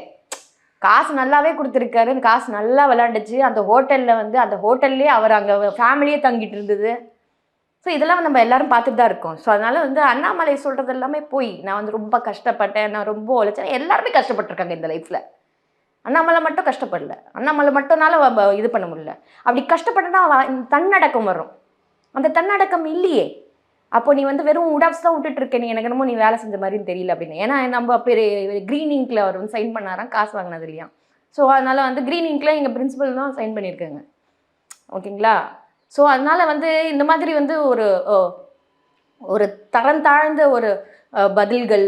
காசு நல்லாவே கொடுத்துருக்காரு. காசு நல்லா விளாண்டுச்சு அந்த ஹோட்டலில் வந்து அந்த ஹோட்டல்லே அவர் அங்கே ஃபேமிலியே தங்கிட்டு இருந்தது. ஸோ இதெல்லாம் நம்ம எல்லாரும் பார்த்துட்டு தான் இருக்கோம். ஸோ அதனால வந்து அண்ணாமலை சொல்கிறது எல்லாமே போய் நான் வந்து ரொம்ப கஷ்டப்பட்டேன். நான் ரொம்ப உழைச்சேன். எல்லாருமே கஷ்டப்பட்டிருக்காங்க இந்த லைஃப்பில் அண்ணாமலை மட்டும் கஷ்டப்படல. அண்ணாமலை மட்டும்னால இது பண்ண முடியல. அப்படி கஷ்டப்பட்டனா தன்னடக்கம் வரும். அந்த தன்னடக்கம் இல்லையே. அப்போ நீ வந்து வெறும் உடாப்ஸ் தான் விட்டுட்டு இருக்க நீ எனக்கு என்னமோ நீ வேலை செஞ்ச மாதிரின்னு தெரியல அப்படின்னு. ஏன்னா நம்ம பெரிய க்ரீன் இங்க்ல அவர் வந்து சைன் பண்ணாராம் காசு வாங்கினது இல்லையா. ஸோ அதனால வந்து க்ரீன் இங்க்ல எங்கள் பிரின்சிபல் தான் சைன் பண்ணியிருக்காங்க. ஓகேங்களா? ஸோ அதனால வந்து இந்த மாதிரி வந்து ஒரு ஒரு தரம் தாழ்ந்த ஒரு பதில்கள்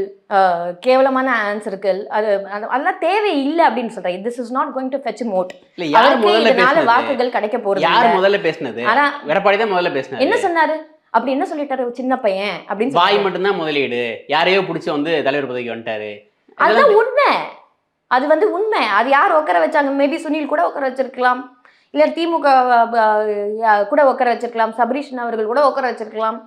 கேவலமான ஆன்சர்கள் அது அது- அதெல்லாம் தேவை இல்லை அப்படின்னு சொல்றேன் this is not going to fetch mode யார் முதல்ல வாக்குகள் கிடைக்க போறது யார். முதல்ல பேசுனது? ஆனா எடப்பாடி தான் முதல்ல பேசினாரு. என்ன சொன்னாரு? அப்படி என்ன சொல்லிட்டாரு? சின்ன பையன் அப்படின்னு வாய். மட்டும்தான் முதலீடு. யாரையோ பிடிச்சி வந்து தலைவர் பதவிக்கு வந்துட்டாரு. அதுதான் உண்மை. அது வந்து உண்மை. அது யார் உட்கார வச்சாங்க? மேபி சுனில் கூட உட்கார வச்சிருக்கலாம். இல்ல திமுக கூட உட்கார வச்சிருக்கலாம். சபரீஷன் அவர்கள் கூட உட்கார வச்சிருக்கலாம்.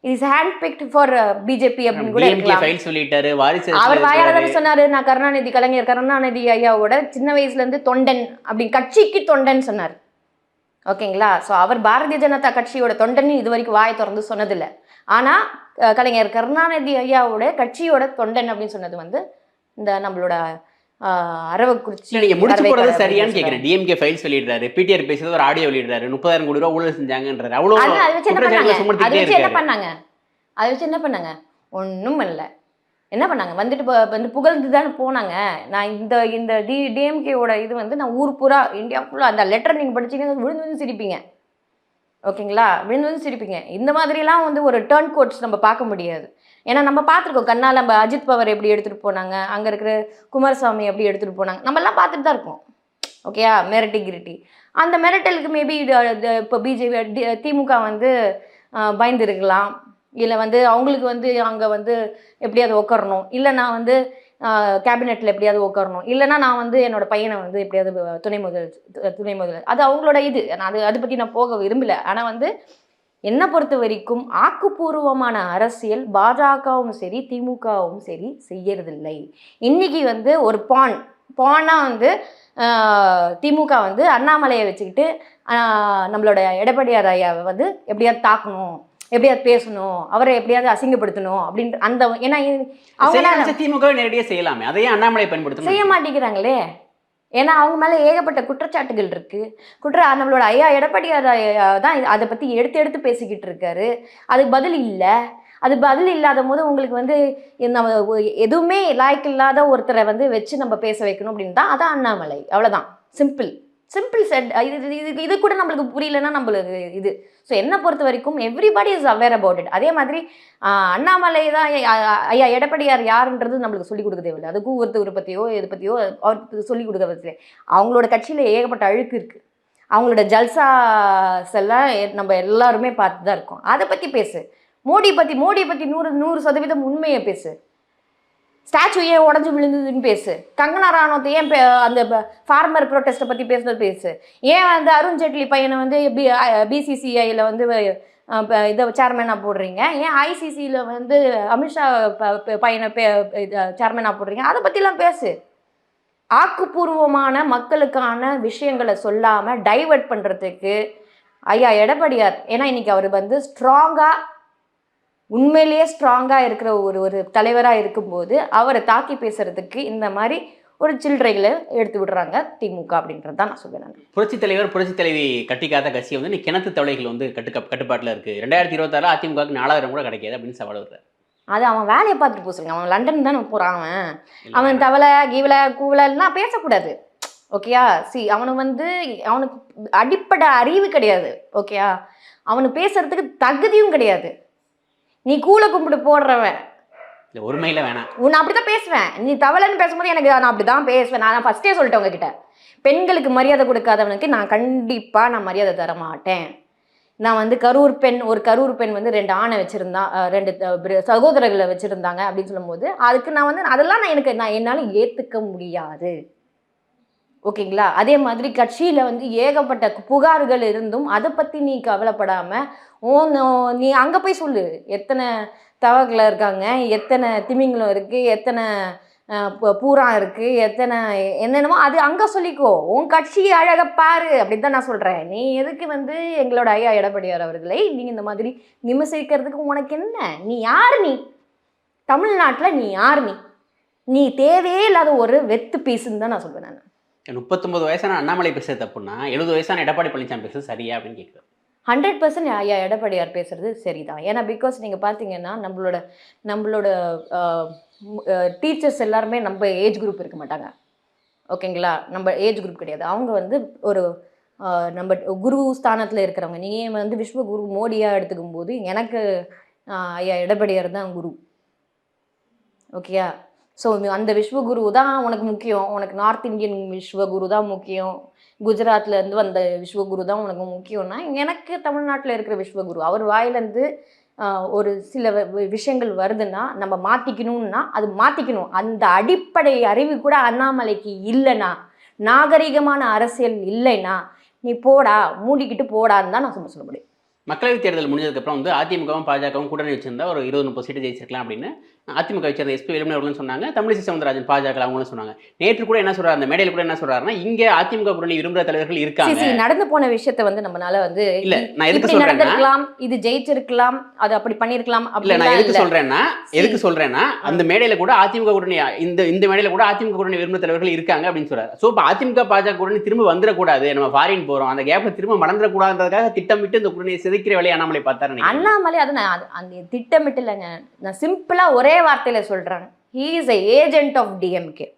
Is hand picked for BJP அப்படின்னு கூட இருக்கலாம். ஃபைல் சொல்லிட்டாரு. வாரிசு அவர் வாயால. தானே சொன்னாரு. நான் கருணாநிதி கலைஞர் கருணாநிதி ஐயாவோட சின்ன வயசுல இருந்து தொண்டன் அப்படி கட்சிக்கு தொண்டன் சொன்னார். ஓகேங்களா? ஸோ அவர் பாரதிய ஜனதா கட்சியோட தொண்டன்னு இது வரைக்கும் வாயை திறந்து சொன்னதில்லை. ஆனா அஹ், கலைஞர் கருணாநிதி ஐயாவோட கட்சியோட தொண்டன் அப்படின்னு சொன்னது வந்து இந்த நம்மளோட அரவக்குறிச்சி இல்ல, நீங்க முடிச்சு போறது சரியான்னு. கேக்குறேன். டிஎம்கே ஃபைல் சொல்லிடுறாரு பிடிஆர் பேசுறது ஒரு ஆடியோ வெளியிடுறாரு. முப்பதாயிரம் கோடி ரூபா ஊழல் செஞ்சாங்கன்றாரு. அவ்வளவு அது வச்சு என்ன பண்ணாங்க? அதை வச்சு என்ன பண்ணாங்க? ஒன்றும் பண்ணல. என்ன பண்ணாங்க? வந்துட்டு வந்து புகழ்ந்து தானே போனாங்க. நான் இந்த இந்த டி டிஎம்கேவோட இது வந்து நான் ஊர் பூரா இந்தியா ஃபுல்லாக அந்த லெட்டர் நீங்கள் படிச்சீங்கன்னா விழுந்து விழுந்து சிரிப்பீங்க. ஓகேங்களா? விழுந்து விழுந்து சிரிப்பீங்க. இந்த மாதிரிலாம் வந்து ஒரு டேர்ன் கோட்ஸ் நம்ம பார்க்க முடியாது. ஏன்னா நம்ம பார்த்துருக்கோம் கண்ணால் நம்ம அஜித் பவர் எப்படி எடுத்துகிட்டு போனாங்க அங்கே இருக்கிற குமாரசாமி எப்படி எடுத்துகிட்டு போனாங்க. நம்மலாம் பார்த்துட்டு தான் இருக்கோம். ஓகேயா? மிரட்டி கிரிட்டி. அந்த மிரட்டலுக்கு மேபி இப்போ பிஜேபி திமுக வந்து பயந்துருக்கலாம். இல்லை வந்து அவங்களுக்கு வந்து அங்கே வந்து எப்படியாவது உட்காரணும் இல்லை நான் வந்து கேபினெட்டில் எப்படியாவது உட்காரணும் இல்லைன்னா நான் வந்து என்னோட பையனை வந்து எப்படியாவது துணை முதல் துணை முதல் அது அவங்களோட இது. நான் அது அதை பற்றி நான் போக விரும்பலை. ஆனால் வந்து என்னை பொறுத்த வரைக்கும் ஆக்கப்பூர்வமான அரசியல் பாஜகவும் சரி திமுகவும் சரி செய்யறதில்லை. இன்னைக்கு வந்து ஒரு பான் பானாக வந்து திமுக வந்து அண்ணாமலையை வச்சுக்கிட்டு நம்மளோட எடப்பாடியார் ஐயாவை வந்து எப்படியாவது தாக்கணும். எப்படியாவது பேசணும் அவரை எப்படியாவது அசிங்கப்படுத்தணும் அப்படின்ற அந்த ஏன்னா அவங்க செய்யலாம் திமுக நேரடியாக செய்யலாமே. அதையே அண்ணாமலை பயன்படுத்தணும். செய்ய மாட்டேங்கிறாங்களே. ஏன்னா அவங்க மேல ஏகப்பட்ட குற்றச்சாட்டுகள் இருக்கு. குற்ற நம்மளோட ஐயா எடப்பாடியார் தான் அதை பத்தி எடுத்து எடுத்து பேசிக்கிட்டு இருக்காரு. அதுக்கு பதில் இல்ல. அது பதில் இல்லாத போது உங்களுக்கு வந்து நம்ம எதுவுமே லாய்க்கு இல்லாத ஒருத்தரை வந்து வச்சு நம்ம பேச வைக்கணும் அப்படின்னு தான் அதான் அண்ணாமலை. அவ்வளவுதான். சிம்பிள் சிம்பிள் செட் இது இது- இது கூட நம்மளுக்கு புரியலன்னா நம்மளுக்கு இது. ஸோ என்னை பொறுத்த வரைக்கும் everybody is aware about it அதே மாதிரி அண்ணாமலை தான் ஐயா- எடப்பாடியார் யாருன்றது நம்மளுக்கு சொல்லிக் கொடுக்க தேவையில்லை. அதுக்கும் ஒருத்தர் பற்றியோ இதை பற்றியோ அவருக்கு சொல்லிக் கொடுக்க தேவையில்லை. அவங்களோட கட்சியில் ஏகப்பட்ட அழுக்கு இருக்குது அவங்களோட ஜல்சா எல்லாம் நம்ம எல்லாருமே பார்த்து தான் இருக்கோம். அதை பற்றி பேசு. மோடி பற்றி மோடியை பற்றி நூறு நூறு சதவீதம் உண்மையை பேசு. ஸ்டாச்சு ஏன் உடஞ்சி விழுந்ததுன்னு பேசு. கங்கனா ராணுவத்தை ஏன் பே- அந்த ஃபார்மர் ப்ரொட்டஸ்ட்டை பற்றி பேசுறது பேசு. ஏன் வந்து அருண் ஜேட்லி பையனை வந்து பி பிசிசிஐயில் வந்து இப்போ இதை சேர்மனாக போடுறீங்க? ஏன் ஐசிசியில் வந்து அமித்ஷா ப- பே பையனை சேர்மனாக போடுறீங்க? அதை பற்றிலாம் பேசு. ஆக்கப்பூர்வமான மக்களுக்கான விஷயங்களை சொல்லாமல் டைவர்ட் பண்ணுறதுக்கு ஐயா எடப்பாடியார் ஏன்னா இன்றைக்கி அவர் வந்து ஸ்ட்ராங்காக உண்மையிலேயே ஸ்ட்ராங்காக இருக்கிற ஒரு ஒரு தலைவராக இருக்கும்போது அவரை தாக்கி பேசுறதுக்கு இந்த மாதிரி ஒரு சில்லறைகளை எடுத்து விடுறாங்க திமுக அப்படின்றது தான் நான் சொல்லுவேன் புரட்சி தலைவர் புரட்சி தலைவி கட்டிக்காத கட்சி வந்து நீ கிணத்து தவளைகள் வந்து கட்டு கட்டுப்பாட்டில் இருக்கு. ரெண்டாயிரத்தி இருபத்தாறு அதிமுகவுக்கு நாலாயிரம் கூட கிடைக்காது அப்படின்னு சவால் வருது அது அவன் வேலையை பார்த்துட்டு போசுங்க அவன் லண்டன் தானே போகிறான் அவன். அவன் தவளை கீவலை கூவலைலாம் பேசக்கூடாது. ஓகேயா? சி அவனுக்கு வந்து அவனுக்கு அடிப்படை அறிவு கிடையாது. ஓகேயா? அவனுக்கு பேசுறதுக்கு தகுதியும் கிடையாது. நீ கூலை கும்பிட்டு போடுறவன். இல்லை ஒருமையில வேணாம். உன்னை அப்படிதான் பேசுவேன். நீ தவளைன்னு பேசும்போது எனக்கு நான் அப்படிதான் பேசுவேன். நான் ஃபர்ஸ்டே சொல்லிட்டேன் உங்ககிட்ட. பெண்களுக்கு மரியாதை கொடுக்காதவனுக்கு நான் கண்டிப்பா நான் மரியாதை தர மாட்டேன். நான் வந்து கரூர் பெண் ஒரு கரூர் பெண் வந்து ரெண்டு ஆணை வச்சிருந்தா ரெண்டு சகோதரர்களை வச்சிருந்தாங்க அப்படின்னு சொல்லும்போது அதுக்கு நான் வந்து அதெல்லாம் நான் எனக்கு நான் என்னால ஏத்துக்க முடியாது. ஓகேங்களா? அதே மாதிரி கட்சியில் வந்து ஏகப்பட்ட புகார்கள் இருந்தும் அதை பற்றி நீ கவலைப்படாமல் ஓ நீ அங்கே போய் சொல்லு. எத்தனை தவக்கில் இருக்காங்க? எத்தனை திமிங்கலம் இருக்குது எத்தனை பூரா இருக்குது எத்தனை என்னென்னமோ அது அங்கே சொல்லிக்கோ. உன் கட்சி அழக பாரு அப்படின்னு தான் நான் சொல்கிறேன் நீ எதுக்கு வந்து எங்களோட ஐயா எடப்பாடியார் அவர்களை நீங்கள் இந்த மாதிரி விமர்சிக்கிறதுக்கு உனக்கு என்ன? நீ யார் நீ? தமிழ்நாட்டில் நீ யார் நீ? நீ தேவையே இல்லாத ஒரு வெத்து பீஸுன்னு தான் நான் சொல்வேன் நான். முப்பத்தொன்பது வயசான அண்ணாமலை பேசுறது தப்புன்னா எழுபது வயசான எடப்பாடி பழனிசாமி பேசுறது சரியா அப்படின்னு கேட்குறேன் ஹண்ட்ரட் பர்சன்ட் ஐயா எடப்பாடியார் பேசுறது சரிதான். ஏன்னா பிகாஸ் நீங்கள் பார்த்தீங்கன்னா நம்மளோட நம்மளோட டீச்சர்ஸ் எல்லாருமே நம்ம ஏஜ் குரூப் இருக்க மாட்டாங்க. ஓகேங்களா? நம்ம ஏஜ் குரூப் கிடையாது. அவங்க வந்து ஒரு நம்ம குரு ஸ்தானத்தில் இருக்கிறவங்க. நீங்கள் வந்து விஸ்வ குரு மோடியாக எடுத்துக்கும் போது எனக்கு ஐயா எடப்பாடியார் தான் குரு. ஓகேயா? ஸோ அந்த விஸ்வகுரு தான் உனக்கு முக்கியம். உனக்கு நார்த் இந்தியன் விஸ்வகுரு தான் முக்கியம். குஜராத்ல இருந்து வந்த விஸ்வகுரு தான் உனக்கு முக்கியம்னா எனக்கு தமிழ்நாட்டில் இருக்கிற விஸ்வகுரு அவர் வாயிலேருந்து ஒரு சில விஷயங்கள் வருதுன்னா நம்ம மாற்றிக்கணும்னா அது மாற்றிக்கணும் அந்த அடிப்படை அறிவு கூட அண்ணாமலைக்கு இல்லைனா நாகரிகமான அரசியல் இல்லைன்னா நீ போடா மூடிக்கிட்டு போடான்னு தான் நான் சொல்ல சொல்ல முடியும். மக்களவைத் தேர்தல் முடிஞ்சதுக்கப்புறம் வந்து அதிமுகவும் பாஜகவும் கூட்டணி வச்சிருந்தா ஒரு இருபது முப்பது சீட்டு ஜெயிச்சிருக்கலாம் அப்படின்னு அதிமுக வச்சிருந்த எஸ்பி வேலுமணி அவர்களும் சொன்னாங்க தமிழிசை சவுந்தரராஜன் பாஜக அவங்களும் சொன்னாங்க. நேற்று கூட என்ன சொல்றாரு அந்த மேடையில் கூட என்ன சொல்றாருன்னா இங்க அதிமுக கூட்டணி விரும்புகிற தலைவர்கள் இருக்காங்க. நடந்து போன விஷயத்த வந்து நம்மளால வந்து இல்ல நான் எதுக்கு நடந்திருக்கலாம் இது ஜெயிச்சிருக்கலாம் அது அப்படி பண்ணிருக்கலாம் இல்ல நான் எதுக்கு சொல்றேன்னா எதுக்கு சொல்றேன்னா அந்த மேடையில கூட அதிமுக கூட்டணி இந்த இந்த மேடையில கூட அதிமுக கூட்டணி விரும்புகிற தலைவர்கள் இருக்காங்க அப்படின்னு சொல்றாரு. சோ இப்ப அதிமுக பாஜக கூட்டணி திரும்ப வந்துடக்கூடாது நம்ம ஃபாரின் போறோம் அந்த கேப்ல திரும்ப மறந்துடக்கூடாதுன்றதுக்காக திட்டமிட்டு இந்த கூட்டணியை சிதைக்கிற வேலையை அண்ணாமலை பார்த்தாரு. அண்ணாமலை அது நான் அந்த திட்டமிட்டு இல்லைங்க. நான் சிம்பிளா ஒரே வார்த்தையில சொல்றேன் he is a agent of DMK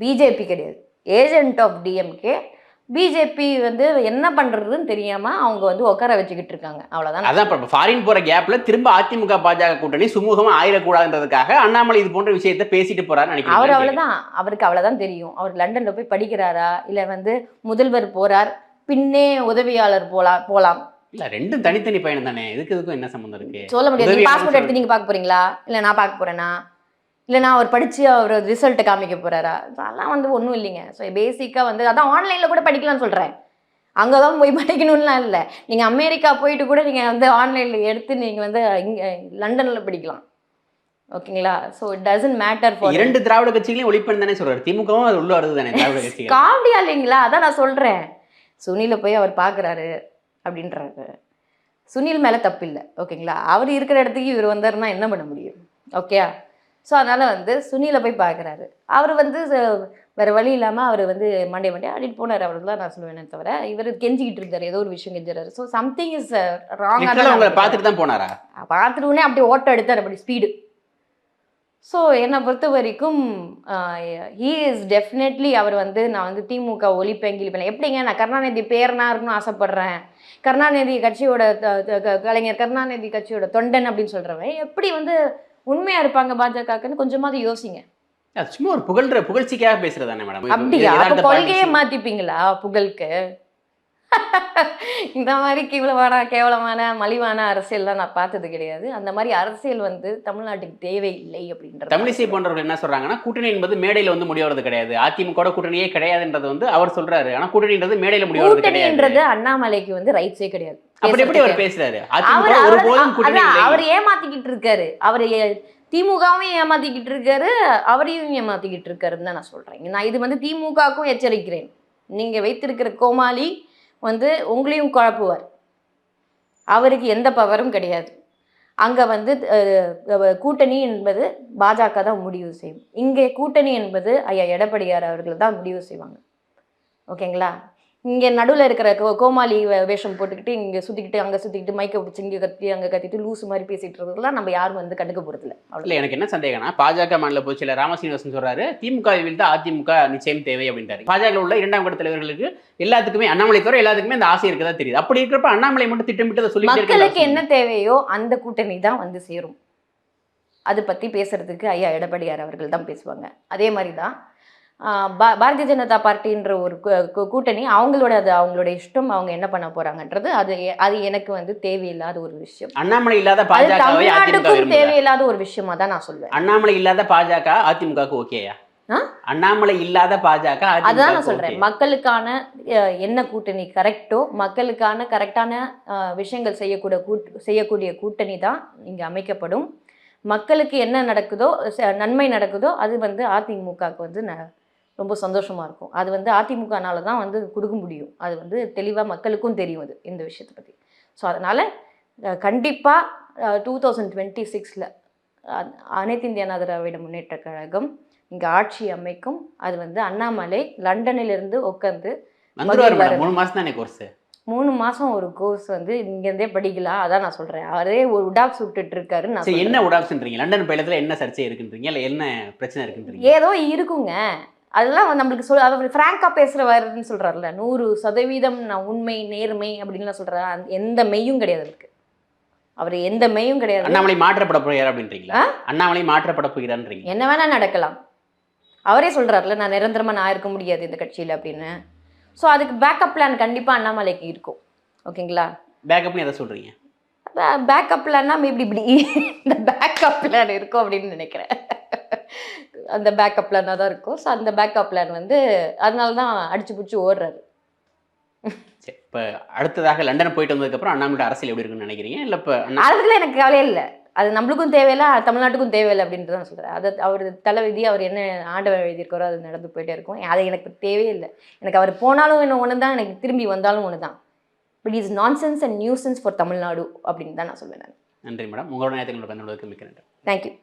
BJP கிடையாது. ஏஜென்ட் ஆஃப் டிஎம்கே பிஜேபி வந்து என்ன பண்றதுன்னு தெரியாம அவங்க வந்து உட்கார வச்சுக்கிட்டு இருக்காங்க. அவ்வளவுதான்? அதான் இப்ப ஃபாரின் போற கேப்ல திரும்ப அதிமுக பாஜக கூட்டணி சுமூகமா ஆயிடக்கூடாதுன்றதுக்காக அண்ணாமலை இது போன்ற விஷயத்தை பேசிட்டு போறாரு அவர் நினைக்கிறேன் அவ்வளவுதான். அவருக்கு அவ்வளவுதான் தெரியும். அவர் லண்டன்ல போய் படிக்கிறாரா? இல்ல வந்து முதல்வர் போறார். பின்னே உதவியாளர் போலாம் போலாம். இல்ல ரெண்டும் தனித்தனி பயணம் தானே. இதுக்கு இதுக்கும் என்ன சம்பந்தம் இருக்கு? சொல்ல முடியாது. பாஸ்போர்ட். எடுத்து நீங்க பார்க்க போறீங்களா? இல்ல நான் பார்க்க போறேனா? இல்ல நான் அவர் படிச்சு அவர் ரிசல்ட்டை காமிக்க போறாரா? அதெல்லாம் வந்து ஒன்றும் இல்லைங்க. ஸோ பேசிக்கா வந்து அதான் ஆன்லைன்ல கூட படிக்கலாம்னு சொல்றேன். அங்கதான் போய் படிக்கணும்லாம் இல்லை. நீங்க அமெரிக்கா போயிட்டு கூட நீங்க வந்து ஆன்லைன்ல எடுத்து நீங்க வந்து இங்க லண்டன்ல படிக்கலாம். ஓகேங்களா? So it doesn't matter for இரண்டு திராவிட கட்சிகளையும் ஒழிப்பேன் தானே சொல்றாரு. திமுகவும் அது உள்ள வருது தானே திராவிட *laughs* காமெடியா இல்லைங்களா? அதான் நான் சொல்றேன். சுனில போய் அவர் பார்க்குறாரு அப்படின்றாரு சுனில் மேலே தப்பு இல்லை ஓகேங்களா? அவர் இருக்கிற இடத்துக்கு இவர் வந்தாருன்னா என்ன பண்ண முடியும்? ஓகே ஸோ அதனால் வந்து சுனிலை போய் பார்க்குறாரு அவர் வந்து வேற வழி இல்லாமல் அவர் வந்து மண்டே மண்டே ஆடிட்டு போனார். அவர் தான் நான் சொல்லுவேனே தவிர இவர் கெஞ்சிக்கிட்டு இருந்தார். ஏதோ ஒரு விஷயம் கெஞ்சுறாரு. ஸோ சம்திங் இஸ் ராங்காக பார்த்துட்டு தான் போனாரா? பார்த்துட்டு உடனே அப்படியே ஓட்டம் எடுத்தார். அப்படி ஸ்பீடு ஸோ என்னை பொறுத்த வரைக்கும் ஹீ இஸ் டெஃபினெட்லி அவர் வந்து நான் வந்து திமுக ஒழிப்பேன் கிழிப்பேன் எப்படிங்க நான் கருணாநிதி பேரனா இருக்கணும்னு ஆசைப்படுறேன். கருணாநிதி கட்சியோட கலைஞர் கருணாநிதி கட்சியோட தொண்டன் அப்படின்னு சொல்கிறவன் எப்படி வந்து உண்மையாக இருப்பாங்க பாஜகக்குன்னு கொஞ்சமாவது யோசிங்க. சும்மா ஒரு புகழ்ற புகழ்ச்சிக்காக பேசுறது தானே மேடம்? அப்படியா? அப்போ கொள்கையை மாற்றிப்பீங்களா புகழுக்கு? இந்த மாதிரி கேவலமான கேவலமான மலிவான அரசியல்லாம் நான் பார்த்தது கிடையாது. அந்த மாதிரி அரசியல் வந்து தமிழ்நாட்டுக்கு தேவையில்லை அப்படின்றது தமிழிசை போன்றவர்கள் என்ன சொல்றாங்கன்னா கூட்டணி என்பது மேடையில வந்து முடியறது கிடையாது. அதிமுக கூட்டணியே கிடையாதுன்றது வந்து அவர் சொல்றாரு. ஆனா கூட்டணின்றது மேடையில முடியறது கூட்டணின்றது அண்ணாமலைக்கு வந்து ரைட்ஸே கிடையாது. அப்படி எப்படி அவர். பேசுறாரு. அவர் ஏமாத்திக்கிட்டு இருக்காரு. அவர் திமுகவும் ஏமாத்திக்கிட்டு இருக்காரு. அவரையும் ஏமாத்திக்கிட்டு இருக்காருன்னு தான் நான் சொல்றேன். நான் இது வந்து திமுகவுக்கும் எச்சரிக்கிறேன். நீங்க வைத்திருக்கிற கோமாளி வந்து உங்களையும் குழப்புவார். அவருக்கு எந்த பவரும் கிடையாது. அங்கே வந்து கூட்டணி என்பது பாஜக தான் முடிவு செய்யும். இங்கே கூட்டணி என்பது ஐயா எடப்பாடியார் அவர்கள் தான் முடிவு செய்வாங்க. ஓகேங்களா? இங்கே நடுவில் இருக்கிற கோ கோமாளி வேஷம் போட்டுக்கிட்டு இங்கே சுற்றிக்கிட்டு அங்கே சுற்றிக்கிட்டு மைக்கை பிடிச்சி இங்கே கத்தி அங்கே கத்திட்டு லூசு மாதிரி பேசிட்டு இருக்கிறதுலாம் நம்ம யாரும் வந்து கண்டுக்க போகிறதில்ல அவ்வளோ இல்ல எனக்கு என்ன சந்தேகம்னா பாஜக மாநில பொதுச்செயலர் ராமசீனிவாசன் சொல்றாரு திமுக வீழ்த்த அதிமுக நிச்சயம் தேவை அப்படின்றாரு. பாஜக உள்ள இரண்டாம் கட்ட தலைவர்களுக்கு எல்லாத்துக்குமே அண்ணாமலை தவிர எல்லாத்துக்குமே அந்த ஆசை இருக்கதா தெரியுது. அப்படி இருக்கிறப்ப அண்ணாமலை மட்டும் திட்டமிட்டு இருக்க மக்களுக்கு என்ன தேவையோ அந்த கூட்டணி தான் வந்து சேரும். அது பற்றி பேசுறதுக்கு ஐயா எடப்பாடியார் அவர்கள் தான் பேசுவாங்க. அதே மாதிரி தான் பாரதிய ஜனதா பார்ட்டின்ற ஒரு கூட்டணி அவங்களோட அது அவங்களோட இஷ்டம் அவங்க என்ன பண்ண போறாங்கன்றது அது அது எனக்கு வந்து தேவையில்லாத ஒரு விஷயம் அண்ணாமலை இல்லாத விரும்புதா? தேவையில்லாத ஒரு விஷயமா தான் நான் சொல்வேன் அண்ணாமலை இல்லாத பாஜக அதிமுகவுக்கு ஓகேயா? அண்ணாமலை இல்லாத பாஜக அதான் நான் சொல்றேன். மக்களுக்கான என்ன கூட்டணி கரெக்டோ மக்களுக்கான கரெக்டான விஷயங்கள் செய்யக்கூடிய கூட் செய்யக்கூடிய கூட்டணி தான் இங்கே அமைக்கப்படும் மக்களுக்கு என்ன நடக்குதோ நன்மை நடக்குதோ அது வந்து அதிமுகவுக்கு வந்து ரொம்ப சந்தோஷமா இருக்கும். அது வந்து அதிமுகனால தான் வந்து கொடுக்க முடியும். அது வந்து தெளிவாக மக்களுக்கும் தெரியும் அது இந்த விஷயத்தை பற்றி ஸோ அதனால் கண்டிப்பாக டூ தௌசண்ட் டுவெண்ட்டி சிக்ஸில் அனைத்து இந்திய அண்ணா திராவிட முன்னேற்ற கழகம் இங்கே ஆட்சி அமைக்கும். அது வந்து அண்ணாமலை லண்டனிலிருந்து உட்காந்து மூணு மாசம் தானே கோர்ஸ் மூணு மாதம் ஒரு கோர்ஸ் வந்து இங்கேருந்தே படிக்கலாம் அதான் நான் சொல்கிறேன் அவரே ஒரு உடாப்ஸ் விட்டுட்டு இருக்காருன்னு நான் என்ன. உடாப்ஸ்ன்றீங்க லண்டன் பயணத்துல என்ன சர்ச்சை இருக்குன்றீங்க? இல்ல என்ன பிரச்சனை இருக்குன்றீங்க? ஏதோ இருக்குங்க. அதெல்லாம் நம்மளுக்கு சொல் அவர் ஃப்ராங்காக பேசுகிறவருன்னு சொல்கிறாருல நூறு சதவீதம் நான் உண்மை நேர்மை அப்படின்லாம் சொல்கிறாரு எந்த மெய்யும் கிடையாது அவருக்கு. அவர் எந்த மெய்யும் கிடையாது. அண்ணாமலை மாற்றப்பட போகிறார் அப்படின்றீங்களா? அண்ணாமலை மாற்றப்பட போகிறான்றீங்க. என்ன வேணா நடக்கலாம். அவரே சொல்றாருல நான் நிரந்தரமா நான் இருக்க முடியாது இந்த கட்சியில அப்படின்னு. ஸோ அதுக்கு பேக்கப் பிளான் கண்டிப்பா அண்ணாமலைக்கு இருக்கும். ஓகேங்களா? பேக்கப்னு எதை சொல்றீங்க? பேக்கப் பிளான்னா இப்படி இப்படி இந்த பேக்கப் பிளான் இருக்கும் அப்படின்னு நினைக்கிறேன். அந்த பேக்கப் பிளானாக தான் இருக்கும். ஸோ அந்த பேக்கப் பிளான் வந்து அதனால தான் அடிச்சு பிடிச்சி ஓடுறாரு. இப்போ அடுத்ததாக லண்டன் போயிட்டு வந்ததுக்கப்புறம் அண்ணாமலையோட அரசியல் எப்படி இருக்குன்னு நினைக்கிறீங்க? இல்லை இப்போ அதுக்குள்ள எனக்கு கவலையே இல்லை. அது நம்மளுக்கும் தேவையில்லை தமிழ்நாட்டுக்கும் தேவையில்லை அப்படின்ட்டு தான் சொல்கிறேன் அது அவர் தலைவிதி அவர் என்ன ஆண்டவர் எழுதியிருக்காரோ அது நடந்து போயிட்டே இருக்கும். அது எனக்கு தேவையே இல்லை. எனக்கு அவர் போனாலும் என்ன ஒன்று தான் எனக்கு திரும்பி வந்தாலும் ஒன்று தான். But is nonsense and nuisance for Tamil Nadu அப்படின்னு தான் நான் சொல்வேன் நான். நன்றி மேடம். உங்களோட கொண்டதுக்கு மிக்க நன்றி. தேங்க்யூ